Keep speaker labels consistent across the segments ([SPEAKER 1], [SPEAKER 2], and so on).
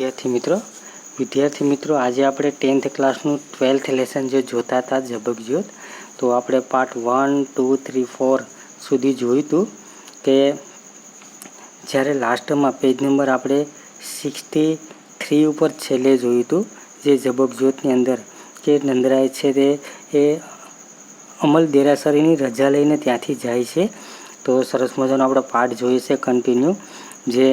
[SPEAKER 1] વિદ્યાર્થી મિત્રો. વિદ્યાર્થી મિત્રો, આજે આપણે ટેન્થ ક્લાસનું ટ્વેલ્થ લેસન જે જોતા હતા ઝબકજ્યોત તો આપણે part one two three four સુધી જોયું હતું કે જ્યારે લાસ્ટમાં પેજ નંબર આપણે સિક્સટી થ્રી ઉપર છેલ્લે જોયું હતું, જે ઝબકજ્યોતની અંદર કે નંદરાય છે તે, એ અમલ દેરાસરીની રજા લઈને ત્યાંથી જાય છે. તો સરસ મજાનો આપણો પાઠ જોઈએ છે કન્ટિન્યુ જે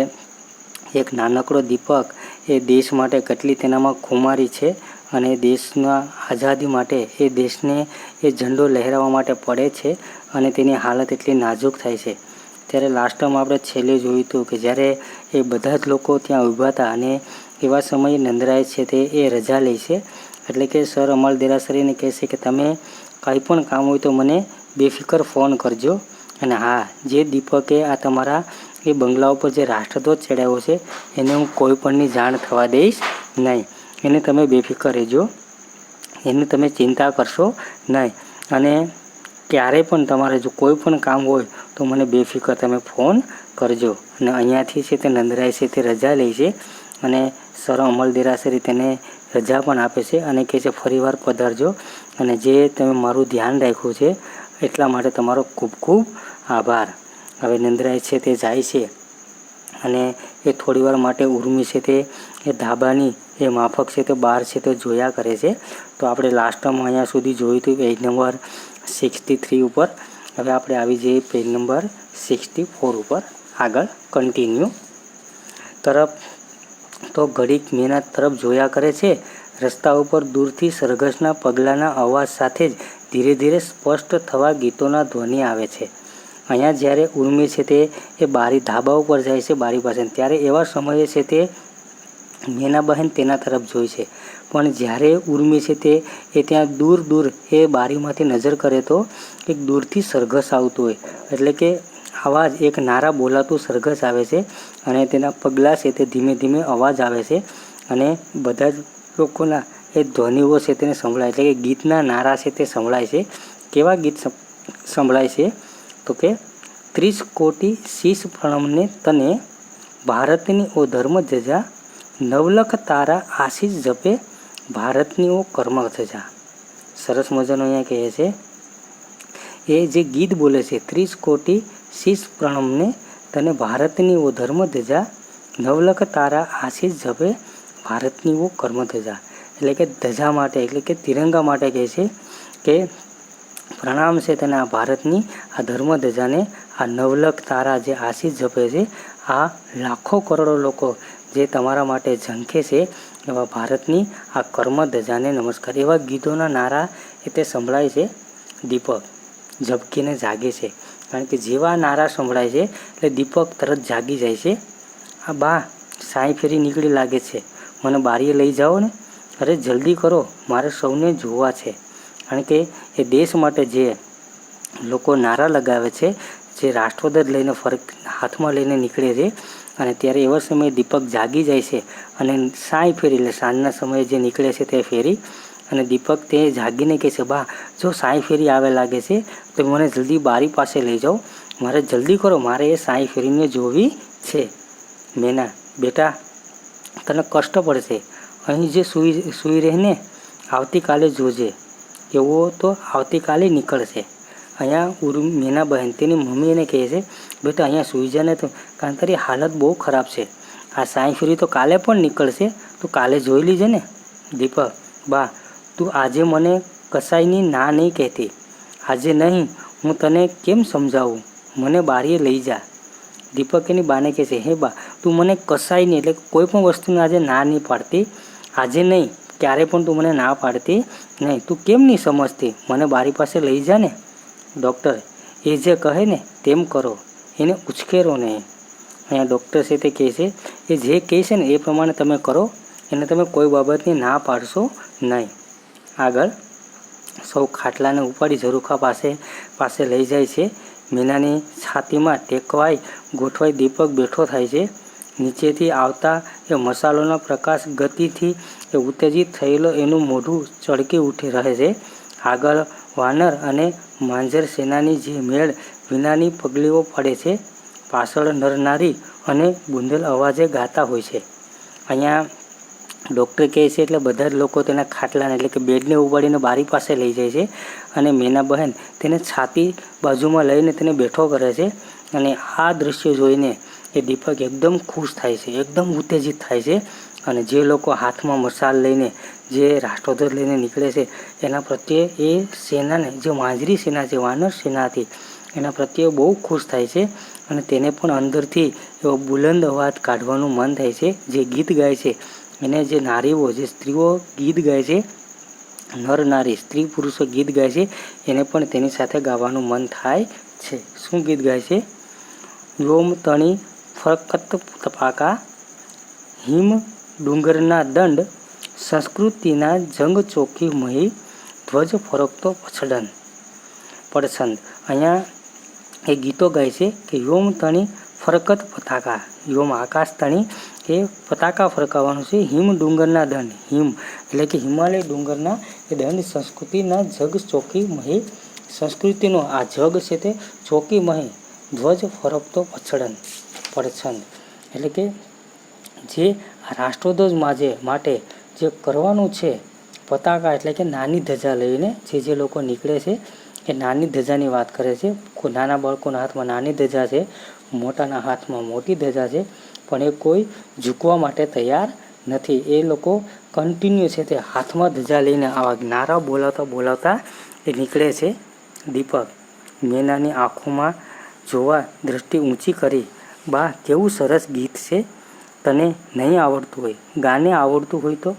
[SPEAKER 1] એક નાનકડો દીપક એ દેશ માટે કેટલી તેનામાં ખુમારી છે અને દેશના આઝાદી માટે એ દેશને એ ઝંડો લહેરાવવા માટે પડે છે અને તેની હાલત એટલી નાજુક થાય છે. ત્યારે લાસ્ટમાં આપણે છેલ્લે જોયું હતું કે જ્યારે એ બધા જ લોકો ત્યાં ઊભા હતા અને એવા સમયે નંદરાય છે તે એ રજા લે છે, એટલે કે સર અમલ દેરાસરીને કહેશે કે તમે કંઈ પણ કામ હોય તો મને બેફિકર ફોન કરજો. અને હા, જે દીપકે આ તમારા એ બંગલા ઉપર જે રાષ્ટ્રધ્વજ ચડાવ્યો છે, એને હું કોઈ પણની જાણ થવા દઈશ નહીં. એને તમે બેફિકર રહેજો. એની તમે ચિંતા કરશો નહીં. અને ક્યારે પણ તમારે જો કોઈ પણ કામ હોય, તો મને બેફિકર તમે ફોન કરજો. અને અહીંયાથી છે તે નંદરાય છે તે રજા લે છે અને સર અમલ દેરાસરી તેને રજા પણ આપે છે અને કહે છે ફરીવાર પધારજો. અને જે તમે મારું ધ્યાન રાખ્યું છે, એટલા માટે તમારો ખૂબ ખૂબ આભાર. હવે નંદરાય છે તે જાય છે અને એ થોડીવાર માટે ઉર્મી છે તે, એ ધાબાની એ માફક છે તે બહાર છે તે જોયા કરે છે. તો આપણે લાસ્ટમાં અહીંયા સુધી જોયું હતું પેજ નંબર સિક્સટી થ્રી ઉપર. હવે આપણે આવી જઈએ પેજ નંબર સિક્સટી ફોર ઉપર. આગળ કન્ટિન્યુ તરફ તો ઘડીક મહેનત તરફ જોયા કરે છે. રસ્તા ઉપર દૂરથી સરઘસના પગલાંના અવાજ સાથે જ ધીરે ધીરે સ્પષ્ટ થવા ગીતોના ધ્વનિ આવે છે. અહીંયા જ્યારે ઉર્મી છે તે, એ બારી ધાબા ઉપર જાય છે બારી પાસે. ત્યારે એવા સમયે છે તે મેનાબહેન તેના તરફ જોઈ છે. પણ જ્યારે ઉર્મી છે તે, એ ત્યાં દૂર દૂર એ બારીમાંથી નજર કરે તો એક દૂરથી સરઘસ આવતું હોય. એટલે કે અવાજ, એક નારા બોલાતું સરઘસ આવે છે અને તેના પગલાં છે તે ધીમે ધીમે અવાજ આવે છે અને બધા જ લોકોના એ ધ્વનિઓ છે તેને સંભળાય એટલે કે ગીતના નારા છે તે સંભળાય છે. કેવા ગીત સંભળાય છે? તો કે ત્રીસ કોટી શીશ પ્રણમને તને ભારતની ઓ ધર્મ જજા નવલખ તારા આશીષ જપે ભારતની ઓ કર્મ ધજા સરસ મજાનો અહીંયા કહે છે. એ જે ગીત બોલે છે, ત્રીસ કોટી શીશ પ્રણમને તને ભારતની ઓ ધર્મ ધજા નવલખ તારા આશીષ જપે ભારતની ઓ કર્મ ધજા એટલે કે ધજા માટે, એટલે કે તિરંગા માટે કહે છે કે પ્રણામ છે તને આ ભારતની, આ ધર્મ ધજાને આ નવલખ તારા જે આશીષ જપે છે, આ લાખો કરોડો લોકો જે તમારા માટે ઝંખે છે, એવા ભારતની આ કર્મ ધજાને નમસ્કાર. એવા ગીતોના નારા એ તે સંભળાય છે, દીપક ઝબકીને જાગે છે. કારણ કે જેવા નારા સંભળાય છે, એટલે દીપક તરત જાગી જાય છે. આ બા, સાંઈ ફેરી નીકળી લાગે છે. મને બારીએ લઈ જાઓ ને. અરે જલ્દી કરો, મારે સૌને જોવા છે. કારણ કે એ દેશ માટે જે લોકો નારા લગાવે છે જે રાષ્ટ્રધ્વજ લઈને ફરક હાથમાં લઈને નીકળે છે અને ત્યારે એવા સમયે દીપક જાગી જાય છે અને સાંઈ ફેરી, એટલે સાંજના સમયે જે નીકળે છે તે ફેરી. અને દીપક તે જાગીને કહે છે, બા, જો સાંઈ ફેરી આવે લાગે છે, તો મને જલ્દી બારી પાસે લઈ જાઓ. મારે જલ્દી કરો, મારે એ સાંઈ ફેરીને જોવી છે. મેના, બેટા, તને કષ્ટ પડશે. અહીં જે સૂઈ સૂઈ રહીને, આવતીકાલે જોજે. એવો તો આવતીકાલે નીકળશે. અહીંયા ઉર્મ મીના બહેન, તેની મમ્મી એને કહે છે, બેટા, અહીંયા સૂઈ જાને તો. કારણ તારી હાલત બહુ ખરાબ છે. આ સાંઈ ફેરી તો કાલે પણ નીકળશે. તું કાલે જોઈ લીજે ને. દીપક, બા, તું આજે મને કસાઈની ના નહીં કહેતી. આજે નહીં, હું તને કેમ સમજાવું? મને બારીએ લઈ જા. દીપક એની બાને કહે છે, હે બા, તું મને કસાઈ નહીં, એટલે કોઈ પણ વસ્તુને આજે ના નહીં પાડતી. આજે નહીં, ક્યારે પણ તું મને ના પાડતી. નહીં, તું કેમ નહીં સમજતી? મને બારી પાસે લઈ જા ને. ડૉક્ટર, એ જે કહે ને તેમ કરો, એને ઉછકેરો નહીં. અહીંયા ડૉક્ટર છે તે કહે છે, એ જે કહે છે ને એ પ્રમાણે તમે કરો, એને તમે કોઈ બાબતની ના પાડશો નહીં. આગળ, સૌ ખાટલાને ઉપાડી ઝરૂખા પાસે પાસે લઈ જાય છે. મીનાની છાતીમાં ટેકવાઈ ગોઠવાઈ દીપક બેઠો થાય છે. નીચેથી આવતા એ મસાલોના પ્રકાશ ગતિથી એ ઉત્તેજિત થયેલો એનું મોઢું ચળકી ઉઠી રહે છે. આગળ વાનર અને માંજર સેનાની જે મેળ વિનાની પગલીઓ પડે છે પાછળ નરનારી અને બુંદેલ અવાજે ગાતા હોય છે. અહીંયા ડૉક્ટર કહે છે એટલે બધા જ લોકો તેના ખાટલાને એટલે કે બેડને ઉપાડીને બારી પાસે લઈ જાય છે અને મેના બહેન તેને છાતી બાજુમાં લઈને તેને બેઠો કરે છે અને આ દૃશ્ય જોઈને એ દીપક એકદમ ખુશ થાય છે, એકદમ ઉત્તેજિત થાય છે અને જે લોકો હાથમાં મસાલ લઈને, જે રાષ્ટ્રધ્વજ લઈને નીકળે છે, એના પ્રત્યે એ સેનાને, જે માંજરી સેના છે, વાનર સેના હતી, એના પ્રત્યે બહુ ખુશ થાય છે અને તેને પણ અંદરથી એવો બુલંદ અવાજ કાઢવાનું મન થાય છે. જે ગીત ગાય છે, એને જે નારીઓ, જે સ્ત્રીઓ ગીત ગાય છે, નર નારી, સ્ત્રી પુરુષો ગીત ગાય છે, એને પણ તેની સાથે ગાવાનું મન થાય છે. શું ગીત ગાય છે? યોમ તણી ફરકત તપાકા, હિમ ડુંગરના દંડ, સંસ્કૃતિના જંગ ચોકી મહી, ધ્વજ ફરકતો પછડન. પડછંદ. અહીંયા એ ગીતો ગાય છે કે યોમ તણી ફરકત પતાકા. યોમ આકાશ તણી એ પતાકા ફરકાવવાનું છે. હિમ ડુંગરના દંડ. હિમ. એટલે કે હિમાલય ડુંગરના એ દંડ સંસ્કૃતિના જગ ચોકી મહી. સંસ્કૃતિનો આ જગ છે તે ચોકી મહી. ધ્વજ ફરકતો પછડન. પડછંદ. એટલે કે જે રાષ્ટ્રધ્વજ માજે માટે જે કરવાનું છે, પતાકા એટલે કે નાની ધજા લઈને જે જે લોકો નીકળે છે એ નાની ધજાની વાત કરે છે નાના બાળકોના હાથમાં નાની ધજા છે, મોટાના હાથમાં મોટી ધજા છે, પણ એ કોઈ ઝૂકવા માટે તૈયાર નથી. એ લોકો કન્ટિન્યુ છે તે હાથમાં ધજા લઈને આવા નારા બોલાવતા બોલાવતા એ નીકળે છે. દીપક, મેનાની આંખોમાં જોવા દ્રષ્ટિ ઊંચી કરી, બા, કેવું સરસ ગીત છે. તને નહીં આવડતું હોય, ગાને આવડતું હોય તો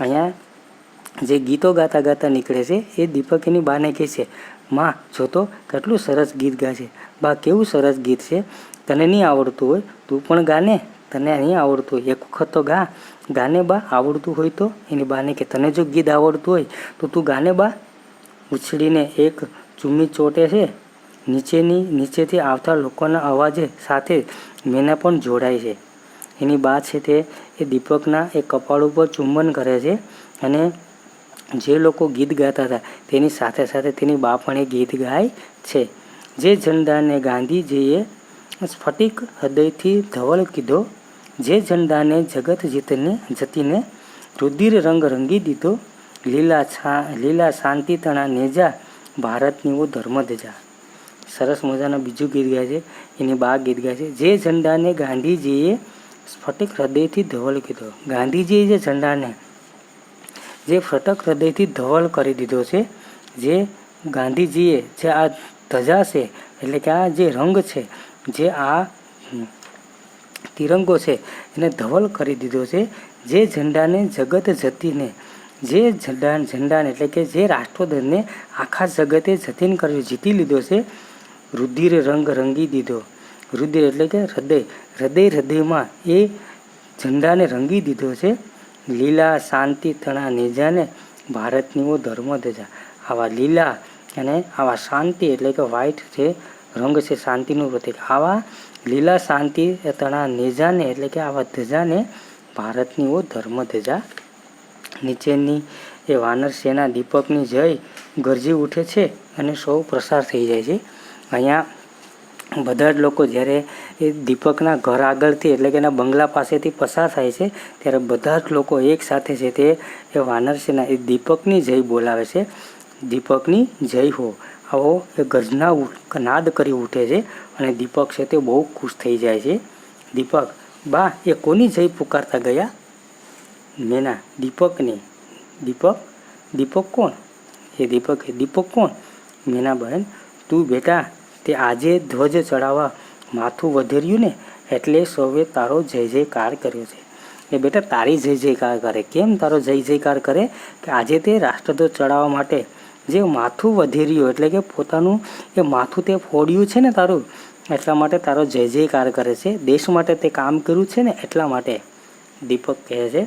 [SPEAKER 1] અહીંયા જે ગીતો ગાતા ગાતા નીકળે છે, એ દીપક એની બાને કહે છે, માં, જો તો કેટલું સરસ ગીત છે. બા, કેવું સરસ ગીત છે. તને નહીં આવડતું હોય, તું પણ ગાને. તને નહીં આવડતું હોય. એક વખત તો ગા. ગાને બા આવડતું હોય તો એની બાને કે તને જો ગીત આવડતું હોય, તો તું ગાને બા. ઉછળીને એક ચુમ્મી ચોટે છે. નીચેની, નીચેથી આવતા લોકોના અવાજે સાથે મેના પણ જોડાય છે. એની બા છે તે, એ દીપકના એ કપાળ ઉપર ચુંબન કરે છે અને જે લોકો ગીત ગાતા હતા, તેની સાથે સાથે તેની બા પણ એ ગીત ગાય છે. જે ઝંડાને ગાંધીજીએ સ્ફટિક હૃદયથી ધવલ કીધો, જે ઝંડાને જગત જીતને, જતીને રુધિર રંગ રંગી દીધો, લીલા છા, લીલા શાંતિ તણા નેજા, ભારતની ઓ ધર્મ ધજા. સરસ મજાનું બીજું ગીત ગાય છે, એની બા ગીત ગાય છે. જે ઝંડાને ગાંધીજીએ સ્ફટિક હૃદયથી ધવલ કીધો. ગાંધીજીએ જે ઝંડાને, જે ફટક હૃદયથી ધવલ કરી દીધો છે, જે ગાંધીજીએ, જે આ ધજા છે, એટલે કે આ જે રંગ છે, જે આ તિરંગો છે, એને ધવલ કરી દીધો છે, જે ઝંડાને, જગત જતીને, જે ઝંડા, ઝંડાને, એટલે કે જે રાષ્ટ્રધ્વજને આખા જગતે જતીન કર્યો, જીતી લીધો છે, રુધિર રંગ રંગી દીધો. રુધિર એટલે કે હૃદય. હૃદય હૃદયમાં એ ઝંડાને રંગી દીધો છે. લીલા, શાંતિ, તણા નેજાને ભારતની ઓ ધર્મ ધજા આવા લીલા અને આવા શાંતિ એટલે કે વ્હાઇટ જે રંગ છે, શાંતિનું પ્રતીક. આવા લીલા શાંતિ, તણા નેજાને એટલે કે આવા ધજાને ભારતની ઓ ધર્મ ધજા નીચેની એ વાનર સેના દીપકની જય ગરજી ઉઠે છે અને સૌ પ્રસાર થઈ જાય છે. અહીંયા બધા જ લોકો જ્યારે એ દીપકના ઘર આગળથી એટલે કે એના બંગલા પાસેથી પસાર થાય છે, ત્યારે બધા જ લોકો એક સાથે છે તે એ વાનર સેના, એ દીપકની જય બોલાવે છે. દીપકની જય હો. આવો એ ગર્જના નાદ કરી ઉઠે છે અને દીપક છે તે બહુ ખુશ થઈ જાય છે. દીપક, બા, એ કોની જય પુકારતા ગયા? મેના, દીપકની. દીપક? દીપક કોણ? એ દીપક દીપક કોણ? મેના બહેન, તું બેટા તે આજે ધ્વજ ચડાવવા માથું વધેર્યું ને, એટલે સૌએ તારો જય જયકાર કર્યો છે. એ બેટા, તારી જય જયકાર કરે. કેમ તારો જય જયકાર કરે? કે આજે તે રાષ્ટ્રધ્વજ ચડાવવા માટે જે માથું વધેર્યું, એટલે કે પોતાનું એ માથું તે ફોડ્યું છે ને તારું, એટલા માટે તારો જય જયકાર કરે છે. દેશ માટે તે કામ કર્યું છે ને, એટલા માટે. દીપક કહે છે,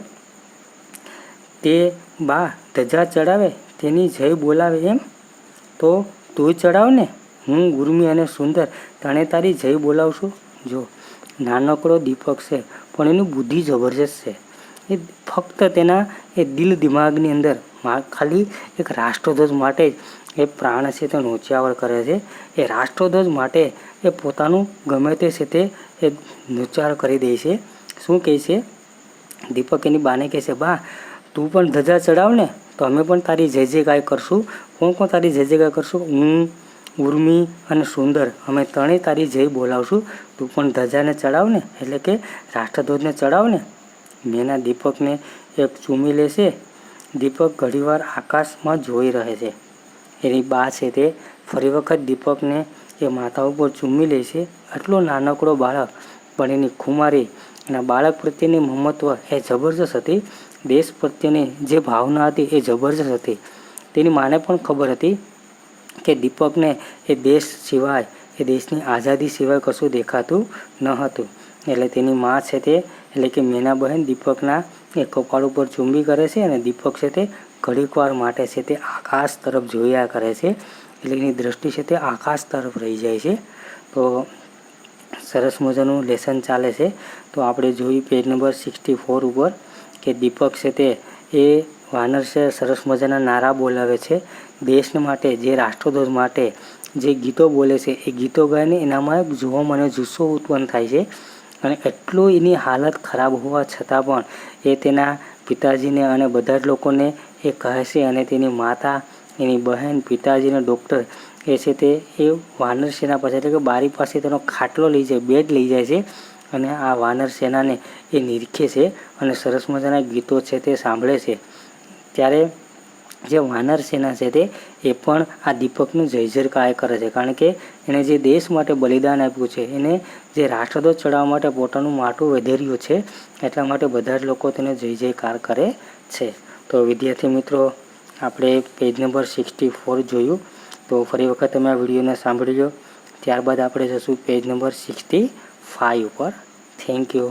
[SPEAKER 1] તે બા ધજા ચડાવે, તેની જય બોલાવે એમ? તો તું ચડાવ ને હું ગુરમી અને સુંદર તણે તારી જય બોલાવશું? જો, નાનકડો દીપક છે, પણ એની બુદ્ધિ જબરજસ્ત છે. એ ફક્ત તેના, એ દિલ દિમાગની અંદર ખાલી એક રાષ્ટ્રધ્વજ માટે જ એ પ્રાણ છે તે નોચ્યાવર કરે છે. એ રાષ્ટ્રધ્વજ માટે એ પોતાનું ગમે તે છે તે એ નોચાર કરી દે છે. શું કહે છે? દીપક એની બાને કહે છે, બા, તું પણ ધજા ચડાવ ને તો અમે પણ તારી જય જયકાર કરશું. કોણ કોણ તારી જય જયકાર કરશું? હું ઉર્મી અને સુંદર. અમે ત્રણેય તારી જય બોલાવશું. તું પણ ધજાને ચડાવને, એટલે કે રાષ્ટ્રધ્વજને ચડાવને. મેના દીપકને એક ચૂમી લેશે. દીપક ઘણીવાર આકાશમાં જોઈ રહે છે. એની બા છે તે ફરી વખત દીપકને એ માથા ઉપર ચૂમી લે છે. આટલો નાનકડો બાળક, પણ એની ખુમારી એના બાળક પ્રત્યેની મમત્વ એ જબરજસ્ત હતી. દેશ પ્રત્યેની જે ભાવના હતી એ જબરજસ્ત હતી. તેની માને પણ ખબર હતી. કે દીપકને એ દેશ સિવાય, એ દેશની આઝાદી સિવાય કશું દેખાતું ન હતું. એટલે તેની મા છે તે, એટલે કે મેના બહેન દીપકના એ કપાળ ઉપર ચુંબી કરે છે અને દીપક છે તે ઘડીક વાર માટે છે તે આકાશ તરફ જોયા કરે છે. એટલે એની દ્રષ્ટિ છે તે આકાશ તરફ રહી જાય છે. તો સરસ મજાનું લેસન ચાલે છે. તો આપણે જોયું પેજ નંબર સિક્સટી ફોર ઉપર કે દીપક છે તે એ વાનર છે, સરસ મજાના નારા બોલાવે છે. દેશ માટે, જે રાષ્ટ્રધ્વજ માટે જે ગીતો બોલે છે, એ ગીતો ગાઈને એનામાં જોવા મને જુસ્સો ઉત્પન્ન થાય છે. અને એટલું એની હાલત ખરાબ હોવા છતાં પણ એ તેના પિતાજીને અને બધા જ લોકોને એ કહે છે અને તેની માતા, એની બહેન પિતાજીને ડૉક્ટર એ છે તે એ વાનર સેના પાસે, એટલે કે બારી પાસે તેનો ખાટલો લઈ જાય, બેડ લઈ જાય છે. અને આ વાનર સેનાને એ નિરખે છે અને સરસ મજાના ગીતો છે તે સાંભળે છે. ત્યારે જે વાનર સેના છે તે, એ પણ આ દીપકનું જય કાર્ય કરે છે. કારણ કે એણે જે દેશ માટે બલિદાન આપ્યું છે, એને જે રાષ્ટ્રધ્વજ ચડાવવા માટે પોતાનું માટું વધેર્યું છે, એટલા માટે બધા જ લોકો તેને જય જયકાર કરે છે. તો વિદ્યાર્થી મિત્રો, આપણે પેજ નંબર સિક્સટી ફોર જોયું. તો ફરી વખત તમે આ વિડીયોને સાંભળી લો. ત્યારબાદ આપણે જશું પેજ નંબર સિક્સટી ફાઇવ ઉપર. Thank you